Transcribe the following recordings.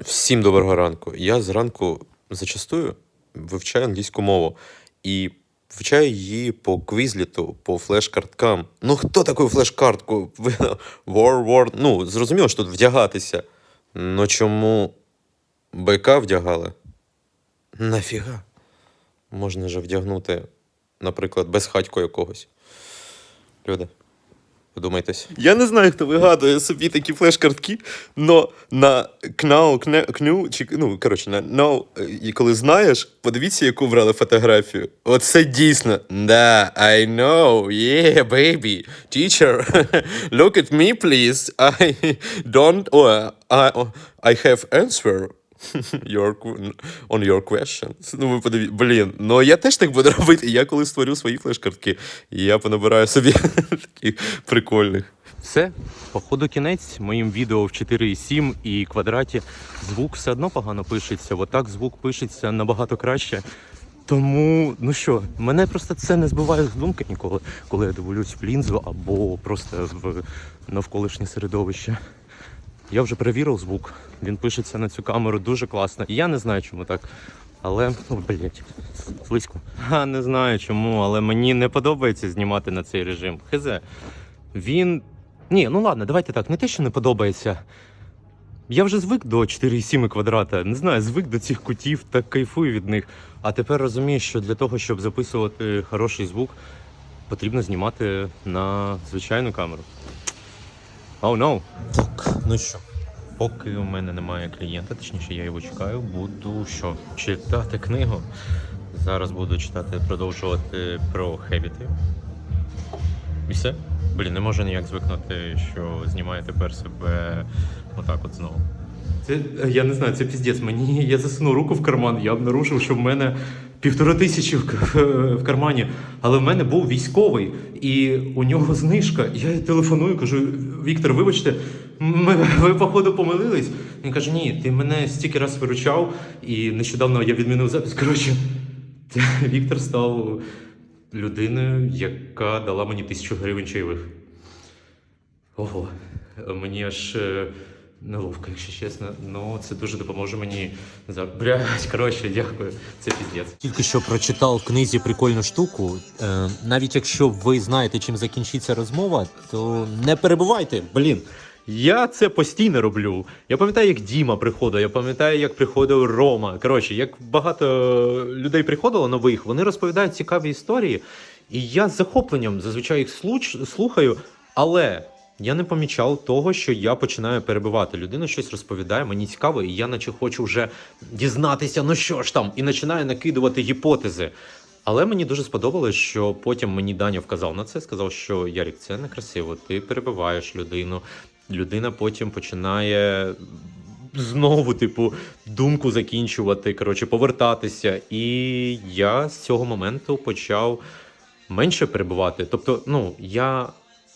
Всім доброго ранку. Я зранку зачастую вивчаю англійську мову і вивчаю її по квізліту, по флеш-карткам. Ну, хто таку флеш-картку? War, war. Ну, зрозуміло, що тут вдягатися. Ну чому байка вдягали? Нафіга? Можна же вдягнути, наприклад, безхатько якогось. Люди, подумайтесь. Я не знаю, хто вигадує собі такі флеш-картки, но на КНАУ, КНЮ, чи, ну, коротше, на НОУ, і коли знаєш, подивіться, яку брали фотографію. Оце дійсно. Да, I know, yeah, baby. Teacher, look at me, please. I don't, oh, I, I have answer your, on your questions. Ну, ви подивіться, блін, ну я теж так буду робити. Я коли створю свої флеш-картки, я понабираю собі таких прикольних. Все, походу кінець моїм відео в 4,7 і квадраті. Звук все одно погано пишеться. Отак звук пишеться набагато краще. Тому, ну що, мене просто це не збиває з думки ніколи, коли я дивлюсь в лінзу або просто в навколишнє середовище. Я вже перевірив звук. Він пишеться на цю камеру дуже класно. І я не знаю, чому так. Але, ну, блять, слизько. А не знаю чому, але мені не подобається знімати на цей режим. Хизе. Він. Ні, ну ладно, давайте так. Не те, що не подобається. Я вже звик до 4,7 квадрата. Не знаю, звик до цих кутів та кайфую від них. А тепер розумію, що для того, щоб записувати хороший звук, потрібно знімати на звичайну камеру. Oh no. Так, ну що, поки у мене немає клієнта, точніше я його чекаю, буду що? Читати книгу. Зараз буду читати, продовжувати про хебіти. І все. Блін, не можу ніяк звикнути, що знімаю тепер себе отак от знову. Це я не знаю, це піздець. Мені я засунув руку в карман, я обнаружив, що в мене півтора тисячі в, в кармані. Але в мене був військовий, і у нього знижка. Я телефоную, кажу: Віктор, вибачте, ми, ви походу помилились. Він каже: Ні, ти мене стільки раз виручав, і нещодавно я відмінив запис. Коротше, Віктор став людиною, яка дала мені тисячу гривень чайових. Ого, мені аж е, неловко, якщо чесно. Ну, це дуже допоможе мені за. Блять, коротше, дякую. Це піздець. Тільки що прочитав в книзі прикольну штуку. Е, навіть якщо ви знаєте, чим закінчиться розмова, то не перебувайте. Блін, я це постійно роблю. Я пам'ятаю, як Діма приходив, я пам'ятаю, як приходив Рома. Коротше, як багато людей приходило нових, вони розповідають цікаві історії, і я з захопленням зазвичай їх случ- слухаю, але. Я не помічав того, що я починаю перебивати. Людина щось розповідає, мені цікаво, і я наче хочу вже дізнатися, ну що ж там, і починаю накидувати гіпотези. Але мені дуже сподобалось, що потім мені Даня вказав на це, сказав, що Ярік, це некрасиво, ти перебиваєш людину. Людина потім починає знову, типу, думку закінчувати, коротше, повертатися. І я з цього моменту почав менше перебувати. Тобто, ну, я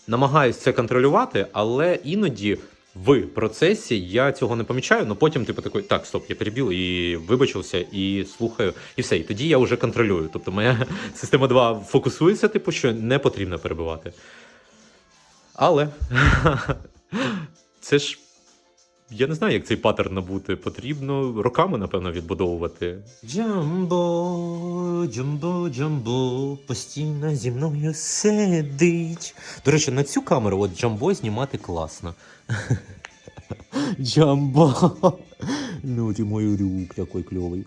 намагаюся це контролювати, але іноді. В процесі я цього не помічаю, але потім, типу, такий, так, стоп, я перебіл і вибачився, і слухаю, і все. І тоді я вже контролюю. Тобто моя система 2 фокусується, типу, що не потрібно перебивати. Але це ж. Я не знаю, як цей паттерн набути. Потрібно роками, напевно, відбудовувати. Джамбо, джамбо, джамбо, постійно зі мною сидить. До речі, на цю камеру от джамбо знімати класно. Джамбо. Ну, ти мой рюк такой кльовий.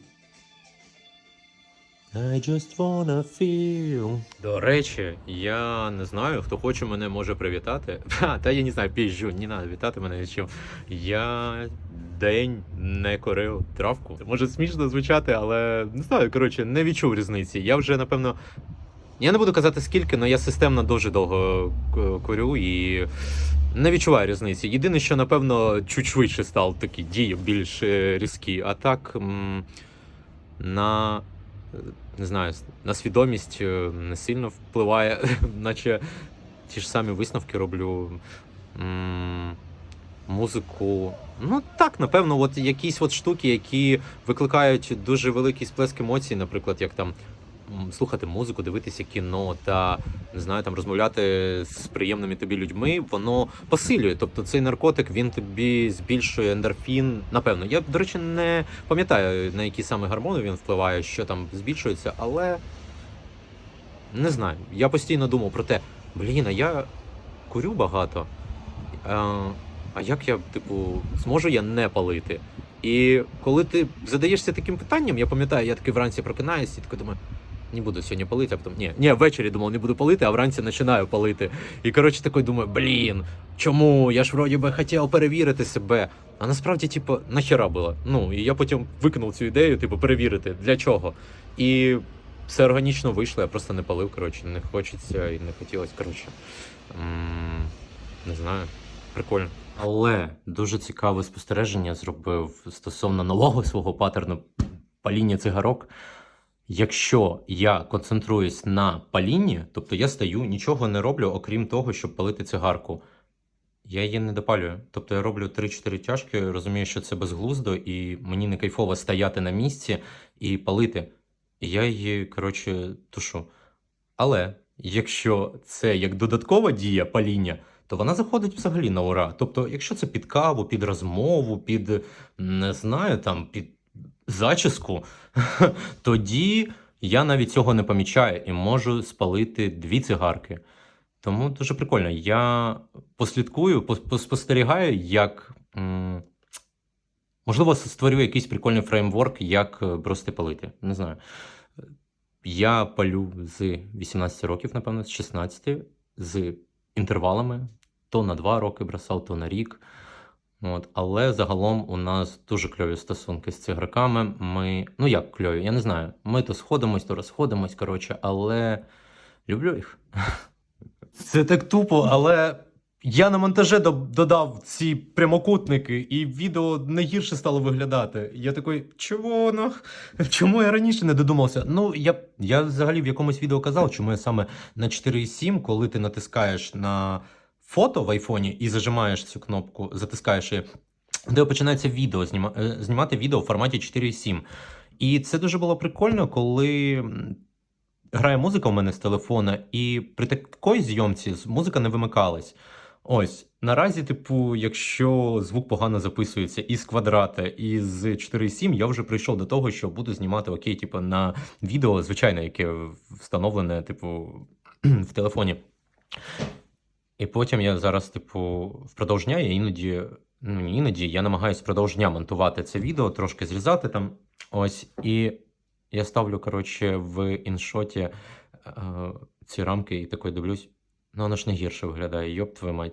I just wanna feel. До речі, я не знаю, хто хоче мене може привітати. Ха, та я не знаю, піжджу, не треба вітати мене нічим. Я день не корив травку. Може смішно звучати, але не знаю, коротше, не відчув різниці. Я вже, напевно. Я не буду казати скільки, але я системно дуже довго курю і не відчуваю різниці. Єдине, що, напевно, чуть швидше став такі дії більш е, різкі. А так на не знаю, на свідомість е, не сильно впливає, наче ті ж самі висновки роблю. Музику. Ну так, напевно, от якісь от штуки, які викликають дуже великий сплеск емоцій, наприклад, як там слухати музику, дивитися кіно та не знаю, там розмовляти з приємними тобі людьми, воно посилює. Тобто цей наркотик він тобі збільшує ендорфін. Напевно, я до речі не пам'ятаю на які саме гормони він впливає, що там збільшується, але не знаю. Я постійно думав про те, блін, а я курю багато. А, як я, типу, зможу я не палити? І коли ти задаєшся таким питанням, я пам'ятаю, я таки вранці прокинаюсь і такий думаю, не буду сьогодні палити, а потім ні, ні, ввечері думав, не буду палити, а вранці починаю палити. І коротше такий думаю, блін, чому? Я ж вроді би хотів перевірити себе. А насправді, типу, нахера було. Ну, і я потім викинув цю ідею, типу, перевірити, для чого. І все органічно вийшло, я просто не палив, коротше, не хочеться і не хотілося, коротше. Не знаю, прикольно. Але дуже цікаве спостереження зробив стосовно нового свого паттерну паління цигарок. Якщо я концентруюсь на палінні, тобто я стаю, нічого не роблю, окрім того, щоб палити цигарку. Я її не допалюю. Тобто я роблю 3-4 тяжки, розумію, що це безглуздо, і мені не кайфово стояти на місці і палити. Я її, коротше, тушу. Але якщо це як додаткова дія паління, то вона заходить взагалі на ура. Тобто, якщо це під каву, під розмову, під не знаю, там під зачіску, тоді я навіть цього не помічаю і можу спалити дві цигарки. Тому дуже прикольно. Я послідкую, пос- поспостерігаю, як. Можливо, створю якийсь прикольний фреймворк, як е, бросити палити. Не знаю. Я палю з 18 років, напевно, з 16, з інтервалами. То на 2 роки бросав, то на рік. От, але загалом у нас дуже кльові стосунки з цигарками. Ми, ну як кльові, я не знаю. Ми то сходимось, то розходимось, коротше, але люблю їх. Це так тупо, але я на монтаже додав ці прямокутники, і відео не гірше стало виглядати. Я такий, чого ну? Чому я раніше не додумався? Ну, я, я взагалі в якомусь відео казав, чому я саме на 4.7, коли ти натискаєш на фото в айфоні і зажимаєш цю кнопку, затискаєш її, де починається відео, е, знімати відео в форматі 4.7. І це дуже було прикольно, коли грає музика у мене з телефона, і при такій зйомці музика не вимикалась. Ось наразі, типу, якщо звук погано записується із квадрата, і з 4.7, я вже прийшов до того, що буду знімати окей, типу, на відео, звичайне, яке встановлене, типу, в телефоні. І потім я зараз, типу, впродовж дня, я іноді, ну іноді, я намагаюся впродовж дня монтувати це відео, трошки зрізати там. Ось. І я ставлю, коротше, в іншоті е, ці рамки і такий дивлюсь. Ну, воно ж не гірше виглядає, йоп твою мать.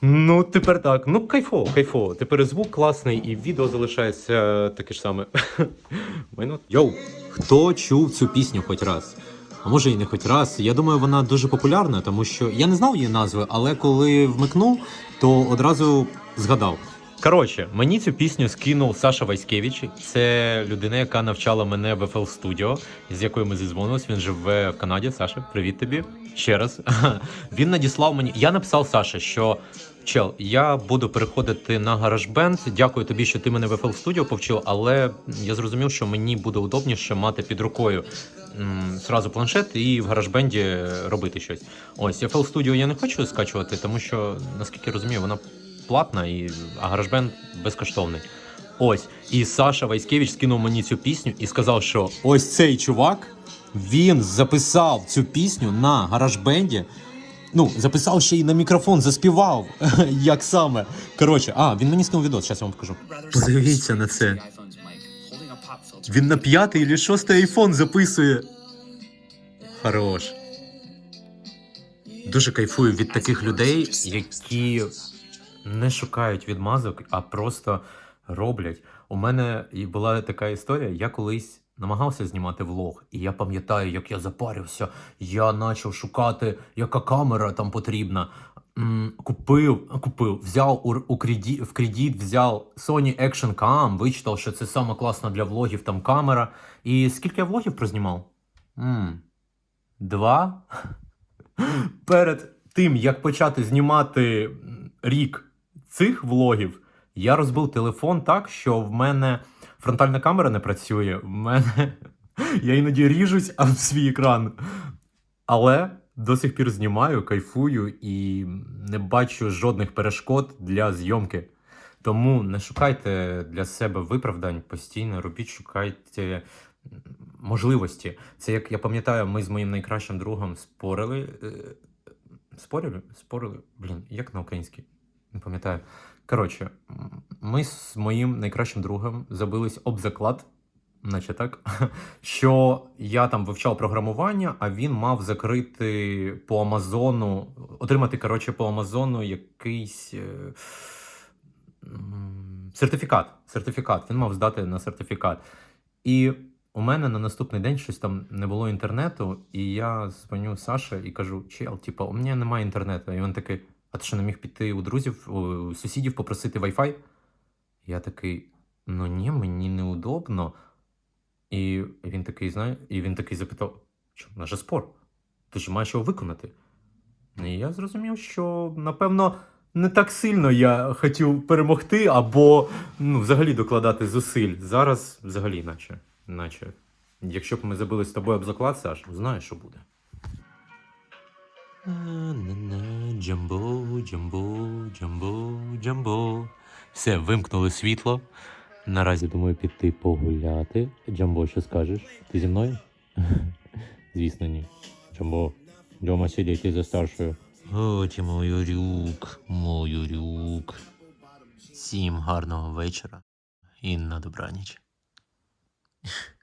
Ну, тепер так. Ну, кайфово, кайфово. Тепер і звук класний, і відео залишається таке ж саме. Йоу, хто чув цю пісню хоч раз? А може і не хоч раз. Я думаю, вона дуже популярна, тому що я не знав її назви, але коли вмикнув, то одразу згадав. Коротше, мені цю пісню скинув Саша Вайськевич. Це людина, яка навчала мене в FL Studio, з якою ми зізвонились. Він живе в Канаді. Саша, привіт тобі. Ще раз. Він надіслав мені. Я написав Саше, що чел, я буду переходити на GarageBand. Дякую тобі, що ти мене в FL Studio повчив, але я зрозумів, що мені буде удобніше мати під рукою м, сразу планшет і в GarageBand робити щось. Ось FL Studio я не хочу скачувати, тому що, наскільки розумію, вона платна, і, а безкоштовний. Ось. І Саша Вайськевич скинув мені цю пісню і сказав, що ось цей чувак, він записав цю пісню на гаражбенді. Ну, записав ще й на мікрофон, заспівав. Як саме. Коротше, а, він мені скинув відео, зараз я вам покажу. Подивіться на це. Він на п'ятий чи шостий айфон записує. Хорош. Дуже кайфую від таких людей, які не шукають відмазок, а просто роблять. У мене була така історія. Я колись намагався знімати влог, і я пам'ятаю, як я запарився. Я почав шукати, яка камера там потрібна. М, Купив, купив, взяв у, у кредит, в кредит, взяв Sony Action Cam, вичитав, що це саме класно для влогів, там камера. І скільки я влогів прознімав? м Два. Перед тим, як почати знімати рік цих влогів, я розбив телефон так, що в мене фронтальна камера не працює. В мене Я іноді ріжусь об свій екран. Але до сих пір знімаю, кайфую і не бачу жодних перешкод для зйомки. Тому не шукайте для себе виправдань постійно, робіть, шукайте можливості. Це як я пам'ятаю, ми з моїм найкращим другом спорили. е, Спорили? Спорили? Блін, як на українській? Не пам'ятаю. Коротше, ми з моїм найкращим другом забились об заклад, наче так, що я там вивчав програмування, а він мав закрити по Амазону, отримати, коротше, по Амазону якийсь. е, Сертифікат. Сертифікат. Він мав здати на сертифікат. І у мене на наступний день щось там не було інтернету, і я дзвоню Саше і кажу: чел, типа, у мене немає інтернету. І він такий: а ти що не міг піти у друзів, у сусідів попросити Wi-Fi? Я такий: ну ні, мені неудобно. І він такий, знає, і він такий запитав: що наш спор? Ти ж маєш його виконати. І я зрозумів, що напевно не так сильно я хотів перемогти, або ну, взагалі докладати зусиль. Зараз взагалі, наче. наче. Якщо б ми забили з тобою об заклад, Саш, знаєш, що буде. Джамбо, джамбо, джамбо, джамбо. Все, вимкнули світло. Наразі думаю піти погуляти. Джамбо, що скажеш? Ти зі мною? Звісно, ні. Джамбо, дома сидіти за старшою. От і мой рюк, мой рюк. Всім гарного вечора і на добраніч.